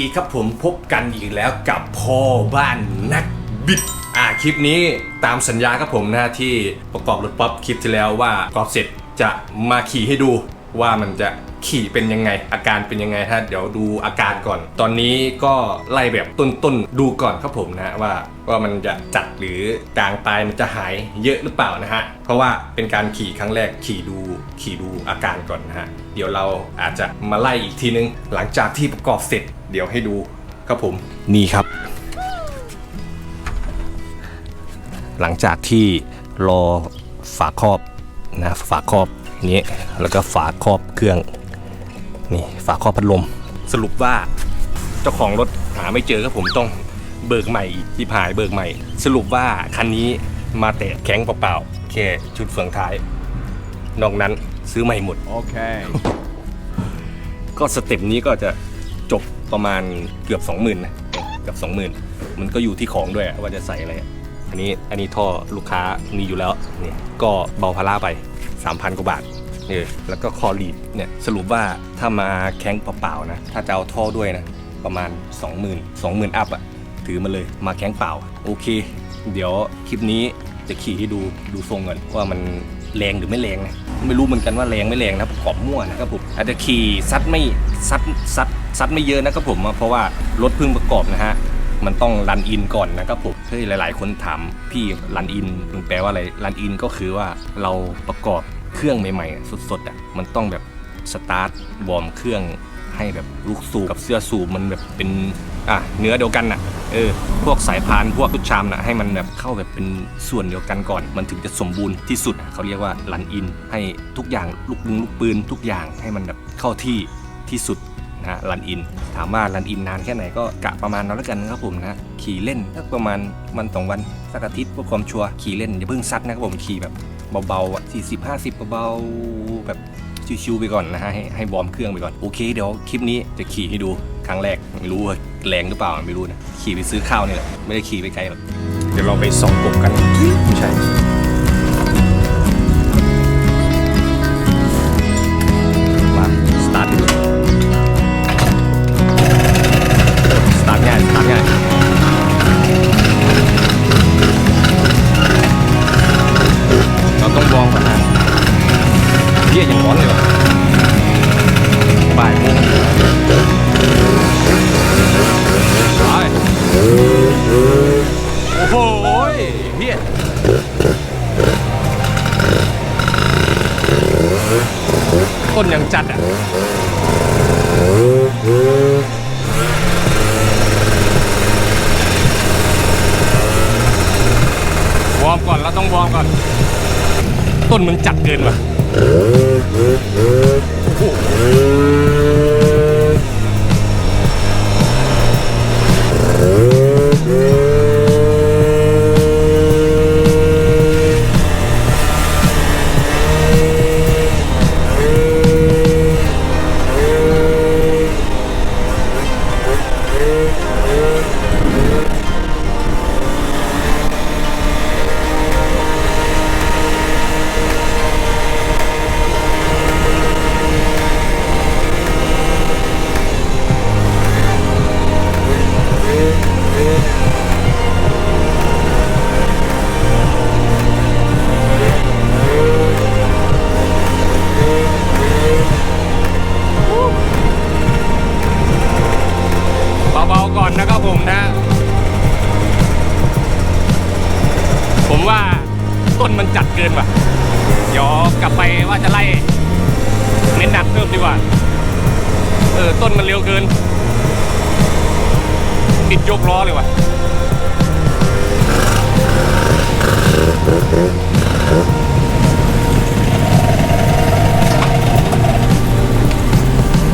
ดีครับผมพบกันอีกแล้วกับพ่อบ้านนักบิด อ่าคลิปนี้ตามสัญญาครับผมนะที่ประกอบรถป๊อปคลิปที่แล้วว่าประกอบเสร็จจะมาขี่ให้ดู ว่ามันจะขี่เป็นยังไง อาการเป็นยังไงฮะเดี๋ยวดูอาการก่อน ตอนนี้ก็ไล่แบบต้นๆดูก่อนครับผมนะว่าว่ามันจะจัดหรือกลางปลายมันจะหายเยอะหรือเปล่านะฮะเพราะว่าเป็นการขี่ครั้งแรกขี่ดูขี่ดูอาการก่อนนะฮะเดี๋ยวเราอาจจะมาไล่อีกทีนึง หลังจากที่ประกอบเสร็จ เดี๋ยวให้ดูครับผมนี่ครับ หลังจากที่รอฝาครอบนะฝาครอบ นี้แล้วก็ฝาครอบเครื่องนี่ฝาครอบพัดลม สรุปว่าเจ้าของรถหาไม่เจอครับผมต้องเบิกใหม่อีกที่ผายเบิกใหม่ สรุปว่าคันนี้มาแต่แข็งเปล่าๆแค่ชุดเฟืองท้าย นอกนั้นซื้อใหม่หมด Okay. ก็สเต็ปนี้ก็จะจบประมาณเกือบ 20,000นะเกือบ20,000 มันก็อยู่ที่ของด้วยว่าจะใส่อะไร อันนี้อันนี้ท่อลูกค้ามีอยู่แล้วนี่ก็เบาภาระไป 3,000 กว่าบาทเออแล้วก็คอลีดเนี่ยสรุปว่าถ้ามาแข้งเปล่าๆนะ ถ้าจะเอาท่อด้วยนะ ประมาณ 20,000 20,000 อัพอะถือมาเลยมาแข้งเปล่า โอเค เดี๋ยวคลิปนี้จะขี่ให้ดูดูทรงก่อนว่ามันแรงหรือไม่แรงนะไม่รู้เหมือนกันว่าแรงไม่แรงนะปรอบมั่วนะครับผมอาจจะขี่ซัดไม่ซัดซัดซัดไม่เยอะนะครับผมเพราะว่ารถเพิ่งประกอบนะฮะ มันต้องรันอินก่อนนะครับผมเฮ้ยหลาย ๆ คนถามพี่รันอินมันแปลว่าอะไรรันอินก็คือว่าเราประกอบเครื่องใหม่ ๆ สดๆอะมันต้องแบบสตาร์ทวอร์มเครื่องให้แบบลูกสูบกับเสื้อสูบมันแบบเป็นอะเนื้อเดียวกันน่ะเออพวกสายพานพวกทุกชามน่ะให้มันแบบเข้าแบบเป็นส่วนเดียวกันก่อน มันถึงจะสมบูรณ์ที่สุดเขาเรียกว่ารันอิน ให้ทุกอย่างลูกปืนลูกปืนทุกอย่างให้มันแบบเข้าที่ที่สุด นะรันอิน ถามว่ารันอินนานแค่ไหนก็กะประมาณนั้นแล้วกันครับผมนะ ขี่เล่นสักประมาณวันสองวันสักอาทิตย์เพื่อความชัวร์ขี่เล่นอย่าเพิ่งซัดนะครับผมขี่แบบเบาๆอะสี่สิบห้าสิบเบาๆแบบชิวๆไปก่อนนะฮะให้ให้บอร์มเครื่องไปก่อนโอเคเดี๋ยวคลิปนี้จะขี่ให้ดูครั้งแรกไม่รู้ว่าแรงหรือเปล่าไม่รู้นะขี่ไปซื้อข้าวนี่แหละไม่ได้ขี่ไปไกลหรอกเดี๋ยวเราไปส่องกบกันไม่ใช่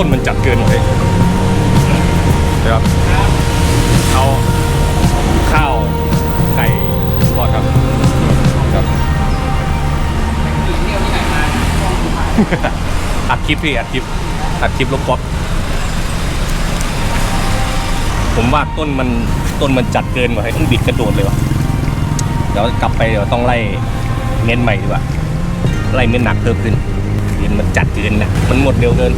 ต้นมันจัดเกินเลยเดี๋ยวเอาข้าวไก่ทอดครับครับอัดคลิปพี่อัดคลิปอัดคลิปลบป๊อปผมว่าต้นมันต้นมันจัดเกินว่ะให้ต้องบิดกระโดดเลยวะเดี๋ยวกลับไปเดี๋ยวต้องไล่เน้นใหม่ดีกว่าไล่เน้นหนักเพิ่มขึ้นเน้นมันจัดเกินนะมันหมดเร็วเกิน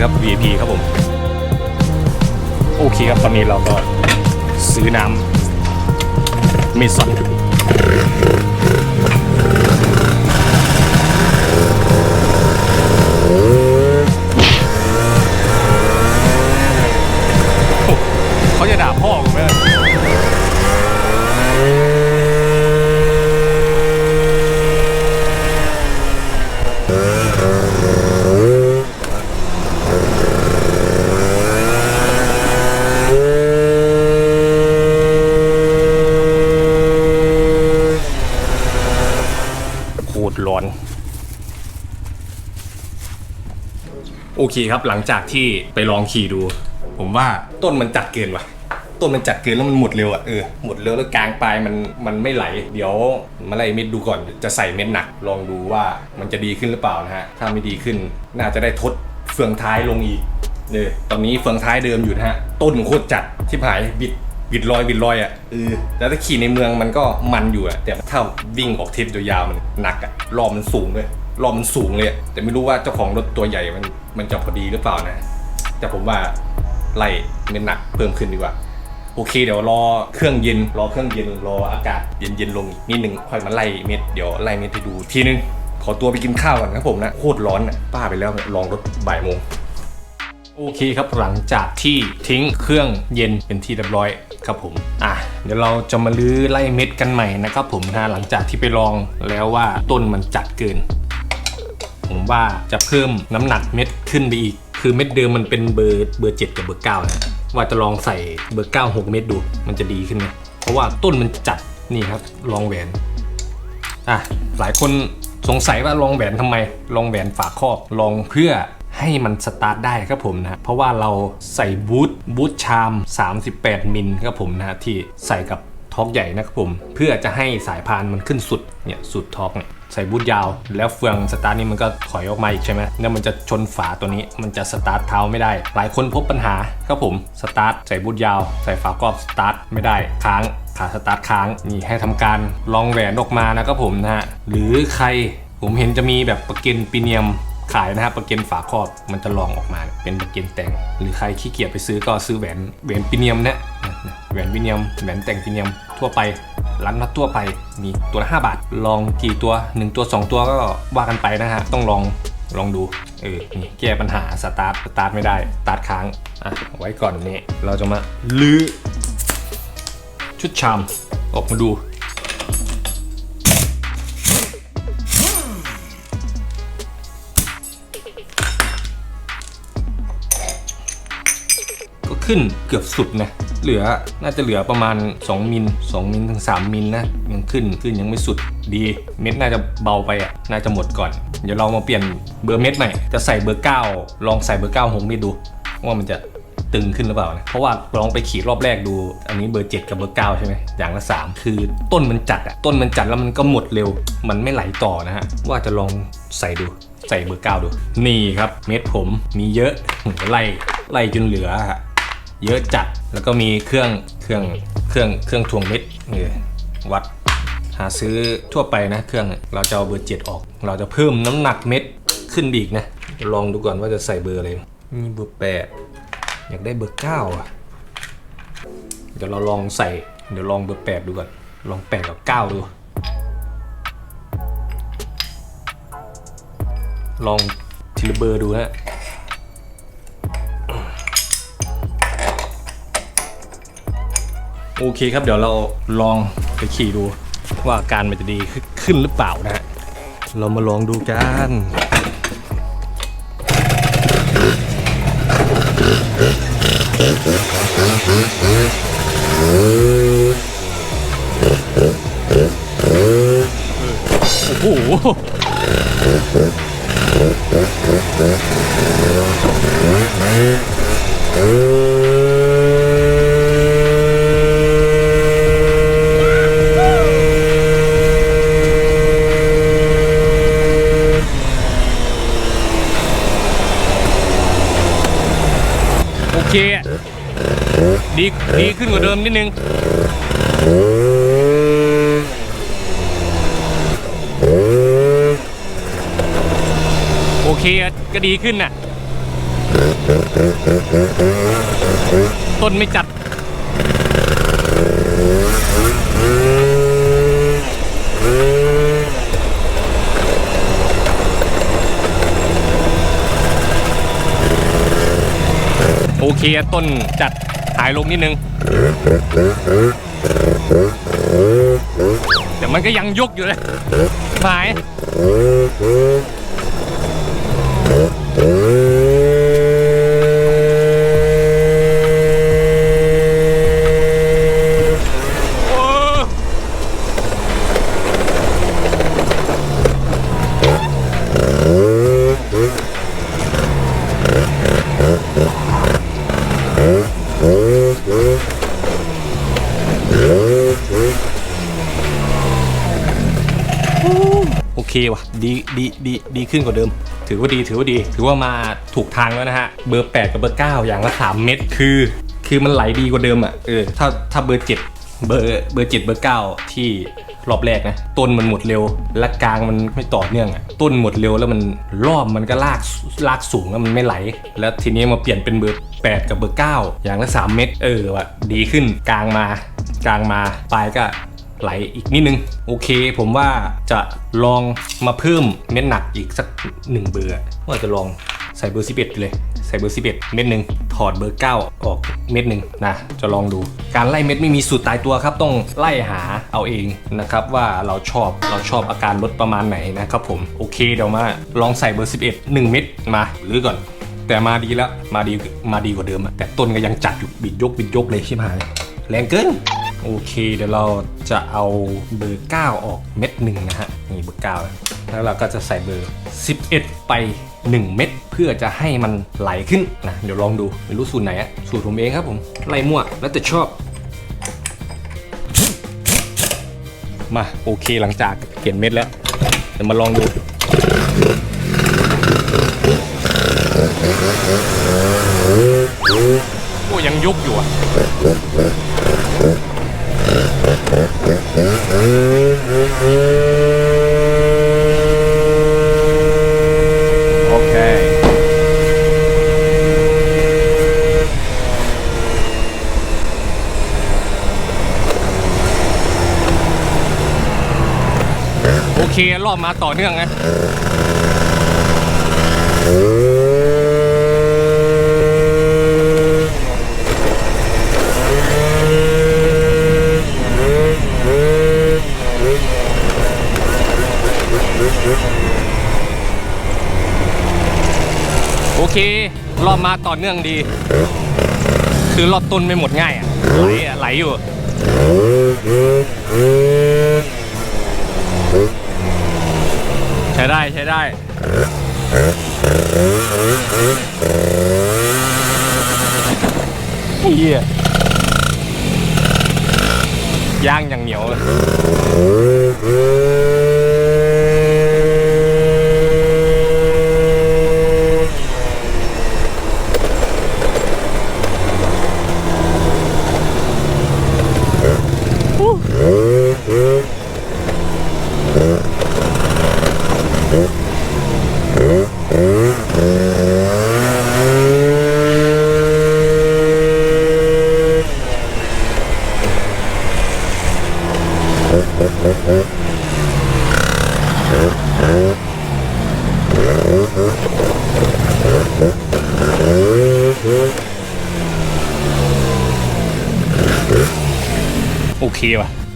ครับ VIP ครับผม โอเคครับ ตอนนี้เราก็ซื้อน้ำเมซอนเขาจะด่าพ่อผมไหม โอเคครับหลังจากที่ไปลองขี่ดู ผมว่าต้นมันจัดเกินว่ะ ต้นมันจัดเกินแล้วมันหมดเร็วอะเออหมดเร็วแล้วกลางปลายมันมันไม่ไหล เดี๋ยวมาไล่เม็ดดูก่อนจะใส่เม็ดหนัก ลองดูว่ามันจะดีขึ้นหรือเปล่านะฮะถ้าไม่ดีขึ้น น่าจะได้ทดเฟืองท้ายลงอีกเนี่ยตอนนี้เฟืองท้ายเดิมอยู่นะฮะต้นโคตรจัดที่หายบิดบิดลอยบิดลอยอะเออแต่ถ้าขี่ในเมืองมันก็มันอยู่อะแต่ถ้าวิ่งออกทริปยาวๆมันหนักอะรอบมันสูงด้วยรอบมันสูงเลย แต่ไม่รู้ว่าเจ้าของรถตัวใหญ่มันมันจะพอดีหรือเปล่านะ แต่ผมว่าไล่เม็ดหนักเพิ่มขึ้นดีกว่า โอเค เดี๋ยวรอเครื่องเย็นรอเครื่องเย็นรออากาศเย็นๆลงอีกนิดนึงค่อยมาไล่เม็ดเดี๋ยวไล่เม็ดให้ดูทีนึงขอตัวไปกินข้าวก่อนครับผมนะโคตรร้อนอะป้าไปแล้วลองรถบ่ายโมงโอเคครับหลังจากที่ทิ้งเครื่องเย็นเป็นที่เรียบร้อยครับผมอะเดี๋ยวเราจะมาลื้อไล่เม็ดกันใหม่นะครับผมนะหลังจากที่ไปลองแล้วว่าต้นมันจัดเกิน ผมว่าจะเพิ่มน้ำหนักเม็ดขึ้นไปอีก คือเม็ดเดิมมันเป็นเบอร์เบอร์7กับเบอร์9นะว่าจะลองใส่เบอร์9 6เม็ดดูมันจะดีขึ้นไหมเพราะว่าต้นมันจัดนี่ครับลองแหวนอะหลายคนสงสัยว่าลองแหวนทำไมลองแหวนฝาครอบลองเพื่อให้มันสตาร์ทได้ครับผมนะเพราะว่าเราใส่บูทบูทชาม 38 มิลครับผมนะที่ใส่กับท็อกใหญ่นะครับผม เพื่อจะให้สายพานมันขึ้นสุดเนี่ยสุดท็อกเนี่ย ใส่บูทยาว แล้วเฟืองสตาร์ทนี่มันก็ถอยออกมาอีกใช่ไหมแล้วมันจะชนฝาตัวนี้มันจะสตาร์ทเท้าไม่ได้ หลายคนพบปัญหาครับผมสตาร์ทใส่บูทยาว ใส่ฝากรอบสตาร์ทไม่ได้ค้างขาสตาร์ทค้างนี่ให้ทำการลองแหวนออกมานะครับผมนะฮะหรือใครผมเห็นจะมีแบบประกันปีเนียมขายนะครับประเกันฝาครอบมันจะลองออกมาเป็นประเกันแต่ง หรือใครขี้เกียจไปซื้อก็ซื้อแหวนแหวนปิเนียมเนี่ยแหวนปิเนียมแหวนแต่งปิเนียม ทั่วไปร้านนัดทั่วไปมีตัวละ5บาท ลองกี่ตัว 1 ตัว 2 ตัวก็ว่ากันไปนะฮะ ต้องลองลองดู เออนี่แก้ปัญหาสตาร์ทสตาร์ทไม่ได้สตาร์ทค้าง อะ ไว้ก่อนนี้ เราจะมาลื้อชุดชามออกมาดู ขึ้นเกือบสุดนะเหลือน่าจะเหลือประมาณ 2มิล2มิลถึง3มิลนะยังขึ้นขึ้นยังไม่สุดดี เม็ดน่าจะเบาไปอะน่าจะหมดก่อน เดี๋ยวเรามาเปลี่ยนเบอร์เม็ดใหม่จะใส่เบอร์ 9 ลองใส่เบอร์9หงม็ดดูว่ามันจะตึงขึ้นหรือเปล่านะเพราะว่าลองไปขี่รอบแรกดู อันนี้เบอร์ 7 กับเบอร์ 9 ใช่ไหมอย่างละ 3 คือต้นมันจัดอะต้นมันจัดแล้วมันก็หมดเร็ว มันไม่ไหลต่อนะฮะ ว่าจะลองใส่ดู ใส่เบอร์ 9 ดู นี่ครับ เม็ดผมมีเยอะไล่ไล่จนเหลือฮะ เยอะจัด แล้วก็มีเครื่องเครื่องเครื่องเครื่องทวงเม็ดนี่วัดหาซื้อทั่วไปนะเครื่องเราจะเอาเบอร์เจ็ดออก เราจะเพิ่มน้ำหนักเม็ดขึ้นอีกนะ ลองดูก่อนว่าจะใส่เบอร์อะไรมีเบอร์แปดอยากได้เบอร์เก้าอะเดี๋ยวเราลองใส่เดี๋ยวลองเบอร์แปดดูก่อนลองแปดกับเก้าดู ลองทีละเบอร์ดูฮะ โอเคครับเดี๋ยวเราลองไปขี่ดูว่าอาการมันจะดีขึ้นหรือเปล่านะฮะเรามาลองดูกันโอ้โหโอเคอะ ดีดีขึ้นกว่าเดิมนิดนึงโอเคก็ดีขึ้นน่ะ ต้นไม่จัด โอเคต้นจัดหายลงนิดนึง แต่มันก็ยังยกอยู่เลยหาย โอ้โอเคว่ะ ดีดีดีขึ้นกว่าเดิม ถือว่าดีถือว่าดี ถือว่ามาถูกทางแล้วนะฮะ เบอร์ 8 กับเบอร์ 9 อย่างละ 3 เม็ดคือ คือมันไหลดีกว่าเดิมอะเออถ้าถ้าเบอร์7เบอร์เบอร์7เบอร์ 9 ที่รอบแรกนะต้นมันหมดเร็วและกลางมันไม่ต่อเนื่องอะต้นหมดเร็วแล้วมันรอบมันก็ลากลากสูงแล้วมันไม่ไหล แล้วทีนี้มาเปลี่ยนเป็นเบอร์8 กับเบอร์ 9 อย่างละ 3 เม็ดเออว่ะดีขึ้นกลางมากลางมาปลายก็ ไหลอีกนิดนึง โอเค ผมว่าจะลองมาเพิ่มเม็ดหนักอีกสักหนึ่งเบอร์ว่าจะลองใส่เบอร์ 11 เลย ใส่เบอร์ 11 เม็ดหนึ่งถอดเบอร์ 9 ออกเม็ดหนึ่งนะ จะลองดู การไล่เม็ดไม่มีสูตรตายตัวครับ ต้องไล่หาเอาเองนะครับ ว่าเราชอบเราชอบอาการลดประมาณไหนนะครับผม โอเคเดี๋ยวมาลองใส่เบอร์ 11 1 เม็ดมาหรือก่อน แต่มาดีแล้วมาดีมาดีกว่าเดิมอะแต่ต้นก็ยังจัดอยู่บิดยกบิดยกเลยใช่ไหมแรงเกิน โอเค เดี๋ยวเราจะเอาเบอร์ 9 ออกเม็ดหนึ่งนะฮะนี่เบอร์9แล้วเราก็จะใส่เบอร์ 11 ไป 1 เม็ดเพื่อจะให้มันไหลขึ้นนะเดี๋ยวลองดูไม่รู้สูตรไหนอะสูตรผมเองครับผมไล่มั่วแล้วแต่ชอบ มาโอเคหลังจากเปลี่ยนเม็ดแล้วเดี๋ยวมาลองดูโอ้ยังยุบอยู่อะ โอเค อเครอบมาต่อเนื่องนะโอเค รอบมาต่อเนื่องดี คือรอบต้นไม่หมดง่ายอะไหลอะไหลอยู่ ช้ได้ใช้ได้ เฮียย่างอย่างเหนียวเลย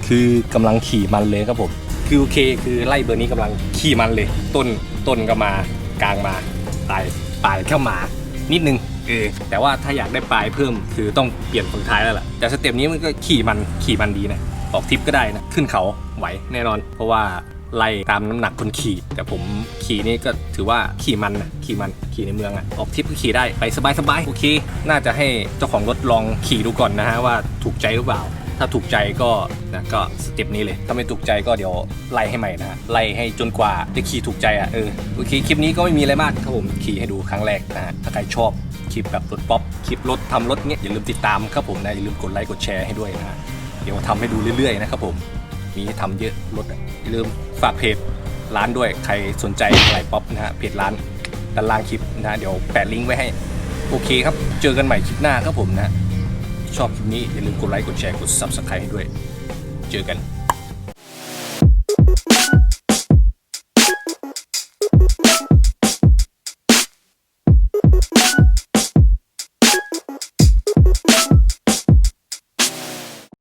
คือกำลังขี่มันเลยครับผม คือโอเค คือไล่เบอร์นี้กำลังขี่มันเลย ต้นต้นก็มากลางมาปลายปลายเข้ามานิดนึงเออแต่ว่าถ้าอยากได้ปลายเพิ่มคือต้องเปลี่ยนฝั่งท้ายแล้วล่ะแต่สเต็ปนี้มันก็ขี่มันขี่มันดีนะออกทริปก็ได้นะขึ้นเขาไหวแน่นอน เพราะว่าไล่ตามน้ำหนักคนขี่ แต่ผมขี่นี่ก็ถือว่าขี่มันนะขี่มันขี่ในเมืองอะออกทริปก็ขี่ได้ไปสบายๆโอเค น่าจะให้เจ้าของรถลองขี่ดูก่อนนะฮะว่าถูกใจหรือเปล่า ถ้าถูกใจก็นะก็สเต็ปนี้เลย ถ้าไม่ถูกใจก็เดี๋ยวไล่ให้ใหม่นะไล่ให้จนกว่าจะขี่ถูกใจอะเออโอเคคลิปนี้ก็ไม่มีอะไรมากครับผมขี่ให้ดูครั้งแรกนะฮะถ้าใครชอบคลิปแบบรถป๊อปคลิปรถทำรถเนี้ยอย่าลืมติดตามครับผมนะอย่าลืมกดไลค์กดแชร์ให้ด้วยนะ เดี๋ยวทำให้ดูเรื่อยๆนะครับผมมีให้ทำเยอะรถอะอย่าลืมฝากเพจร้านด้วยใครสนใจอะไรป๊อปนะฮะเพจร้านด้านล่างคลิปนะเดี๋ยวแปะลิงก์ไว้ให้ โอเคครับ เจอกันใหม่คลิปหน้าครับผมนะ ชอบคลิปนี้อย่าลืมกดไลค์ กดแชร์ กด Subscribe ให้ด้วย เจอกัน